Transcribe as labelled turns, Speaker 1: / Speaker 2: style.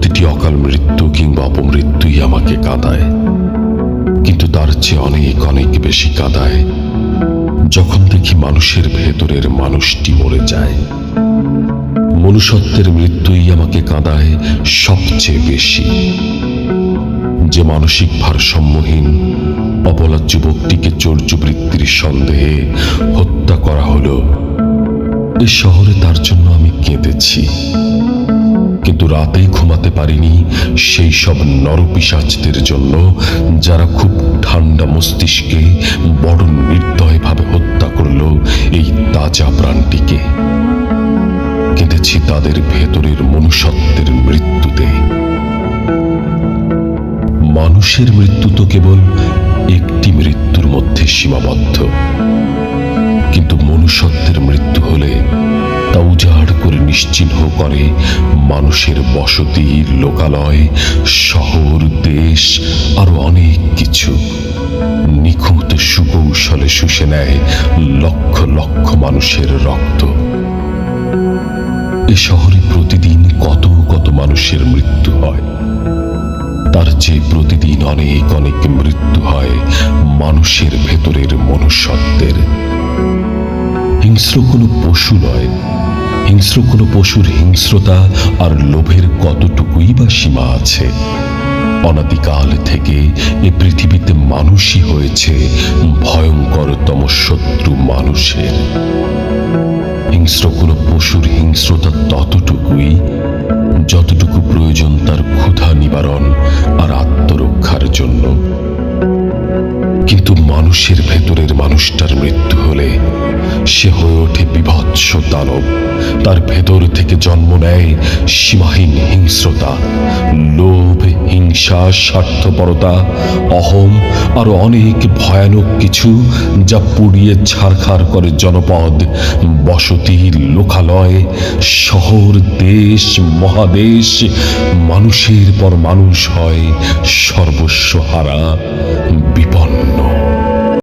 Speaker 1: প্রতিটি অকাল মৃত্যু কিংবা অপমৃত্যুই আমাকে কাঁদায়। কিন্তু তার চেয়ে অনেক অনেক বেশি কাঁদায়। যখন দেখি মানুষের ভেতরের মানুষটি মরে যায়, মনুষ্যত্বের মৃত্যুই আমাকে কাঁদায় সবচেয়ে বেশি। যে মানসিক ভারসাম্যহীন, অবলা যুবকটিকে চর্যবৃত্তির সন্দেহে হত্যা করা হলো, এ শহরে তার জন্য আমি কেঁদেছি। রাতে ঘুমাতে পারিনি সেই সব নরপিসাচদের জন্য যারা খুব ঠান্ডা মস্তিষ্কে বড় নির্দয়ভাবে হত্যা করল এই তাজা প্রাণটিকে। কেঁদেছি তাদের ভেতরের মনুষ্যত্বের মৃত্যুতে। মানুষের মৃত্যু তো কেবল একটি মৃত্যুর মধ্যে সীমাবদ্ধ। করে মানুষের বসতি, লোকালয়, শহর, দেশ, আরও অনেক কিছু। নিখুঁত সুকৌশলে শুষে নেয় লক্ষ লক্ষ মানুষের রক্ত। এ শহরে প্রতিদিন কত কত মানুষের মৃত্যু হয়। তার চেয়ে প্রতিদিন অনেক অনেক মৃত্যু হয় মানুষের ভেতরের মনুষ্যত্বের। হিংস্র কোনো পশু নয় হিংস্র কোনো পশুর হিংস্রতা আর লোভের কতটুকুই বা সীমা আছে? অনাদিকাল থেকে এ পৃথিবীতে মানুষই হয়েছে ভয়ঙ্করতম শত্রু মানুষের। হিংস্র কোনো পশুর হিংস্রতা ততটুকুই, যতটুকু প্রয়োজন তার ক্ষুধা নিবারণ আর আত্মরক্ষার জন্য। কিন্তু মানুষের ভেতরের মানুষটার মৃত্যু হলে সে হয়ে ওঠে বিভৎস দানব। তার ভেতর থেকে জন্ম নেয় সীমাহীন হিংস্রতা, লোভ, হিংসা, স্বার্থপরতা, অহম আরও অনেক ভয়ানক কিছু যা পুড়িয়ে ছারখার করে জনপদ, বসতি, লোকালয়, শহর, দেশ, মহাদেশ, মানুষের পর মানুষ হয় সর্বস্ব হারা, বিপন্ন।